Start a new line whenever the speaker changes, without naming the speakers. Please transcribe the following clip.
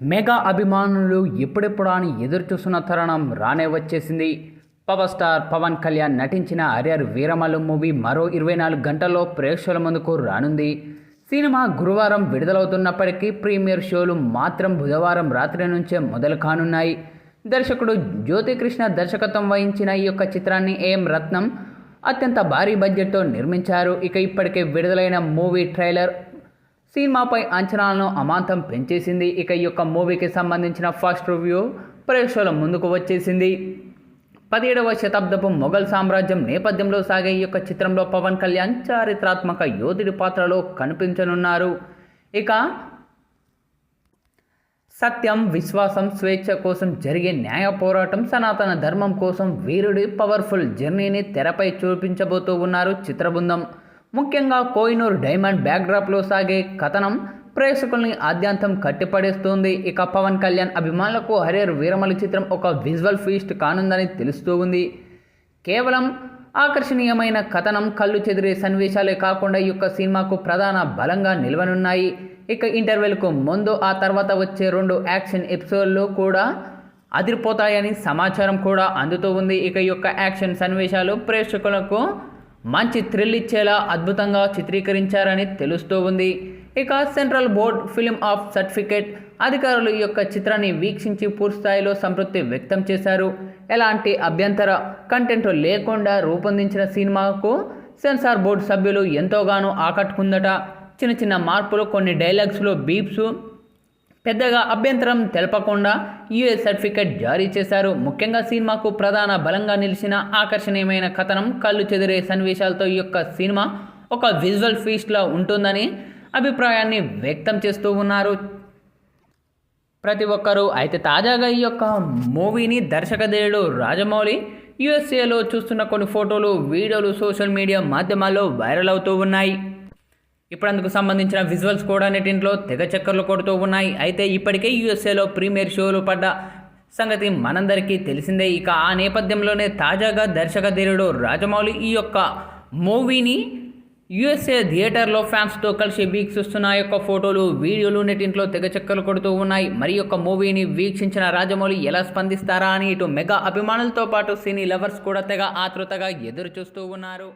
Mega అభిమానులు ఎప్పుడెప్పుడా అని ఎదురు చూస్తున్న తరుణం రానే వచ్చేసింది. పవర్ స్టార్ పవన్ కళ్యాణ్ నటించిన అరియర్ వీరమల్లు మూవీ మరో ఇరవై నాలుగు గంటల్లో ప్రేక్షకుల ముందుకు రానుంది. సినిమా గురువారం విడుదలవుతున్నప్పటికీ ప్రీమియర్ షోలు మాత్రం బుధవారం రాత్రి నుంచే మొదలు కానున్నాయి. దర్శకుడు జ్యోతికృష్ణ దర్శకత్వం వహించిన ఈ యొక్క చిత్రాన్ని ఏఎం రత్నం అత్యంత భారీ బడ్జెట్తో నిర్మించారు. ఇక ఇప్పటికే విడుదలైన మూవీ ట్రైలర్ సినిమాపై అంచనాలను అమాంతం పెంచేసింది. ఇక ఈ యొక్క మూవీకి సంబంధించిన ఫస్ట్ రివ్యూ ప్రేక్షకుల ముందుకు వచ్చేసింది. పదిహేడవ శతాబ్దపు మొఘల్ సామ్రాజ్యం నేపథ్యంలో సాగే ఈ యొక్క చిత్రంలో పవన్ కళ్యాణ్ చారిత్రాత్మక యోధుడి పాత్రలో కనిపించనున్నారు. ఇక సత్యం విశ్వాసం స్వేచ్ఛ కోసం జరిగే న్యాయ పోరాటం సనాతన ధర్మం కోసం వీరుడి పవర్ఫుల్ జర్నీని తెరపై చూపించబోతూ ఉన్నారు చిత్రబృందం. ముఖ్యంగా కోహినూర్ డైమండ్ బ్యాక్డ్రాప్లో సాగే కథనం ప్రేక్షకుల్ని ఆద్యాంతం కట్టిపడేస్తుంది. ఇక పవన్ కళ్యాణ్ అభిమానులకు హరేర్ వీరమల చిత్రం ఒక విజువల్ ఫీస్ట్ కానుందని తెలుస్తూ ఉంది. కేవలం ఆకర్షణీయమైన కథనం కళ్ళు చెదిరే సన్నివేశాలే కాకుండా ఈ యొక్క సినిమాకు ప్రధాన బలంగా నిలవనున్నాయి. ఇక ఇంటర్వెల్కు ముందు ఆ తర్వాత వచ్చే రెండు యాక్షన్ ఎపిసోడ్లు కూడా అదిరిపోతాయని సమాచారం కూడా అందుతూ ఉంది. ఇక ఈ యొక్క యాక్షన్ సన్నివేశాలు ప్రేక్షకులకు మంచి థ్రిల్ ఇచ్చేలా అద్భుతంగా చిత్రీకరించారని తెలుస్తూ ఉంది. ఇక central board film of certificate అధికారులు ఈ యొక్క చిత్రాన్ని వీక్షించి పూర్తిస్థాయిలో సంతృప్తి వ్యక్తం చేశారు. ఎలాంటి అభ్యంతర కంటెంట్ లేకుండా రూపొందించిన సినిమాకు సెన్సార్ బోర్డు సభ్యులు ఎంతోగానో ఆకట్టుకుందట. చిన్న చిన్న మార్పులు కొన్ని డైలాగ్స్లో బీప్స్ పెద్దగా అభ్యంతరం తెలపకుండా యుఎస్ సర్టిఫికెట్ జారీ చేశారు. ముఖ్యంగా సినిమాకు ప్రధాన బలంగా నిలిచిన ఆకర్షణీయమైన కథనం కళ్ళు చెదిరే సన్నివేశాలతో ఈ యొక్క సినిమా ఒక విజువల్ ఫీస్ట్లా ఉంటుందని అభిప్రాయాన్ని వ్యక్తం చేస్తూ ఉన్నారు. ప్రతి ఒక్కరూ అయితే తాజాగా ఈ యొక్క మూవీని దర్శకధేయుడు రాజమౌళి యుఎస్ఏలో చూస్తున్న కొన్ని ఫోటోలు వీడియోలు సోషల్ మీడియా మాధ్యమాల్లో వైరల్ అవుతూ ఉన్నాయి. ఇప్పుడు అందుకు సంబంధించిన విజువల్స్ కూడా నెటింట్లో తెగ చక్కర్లు కొడుతూ ఉన్నాయి. అయితే ఇప్పటికే యూఎస్ఏలో ప్రీమియర్ షోలు పడ్డ సంగతి మనందరికీ తెలిసిందే. ఇక ఆ నేపథ్యంలోనే తాజాగా దర్శకధీరుడు రాజమౌళి ఈ యొక్క మూవీని యుఎస్ఏ థియేటర్లో ఫ్యాన్స్తో కలిసి వీక్షిస్తున్న యొక్క ఫోటోలు వీడియోలు నెటింట్లో తెగ చక్కర్లు కొడుతూ ఉన్నాయి. మరి యొక్క మూవీని వీక్షించిన రాజమౌళి ఎలా స్పందిస్తారా అని ఇటు మెగా అభిమానులతో పాటు సినీ లవర్స్ కూడా తెగ ఆతృతగా ఎదురు చూస్తూ ఉన్నారు.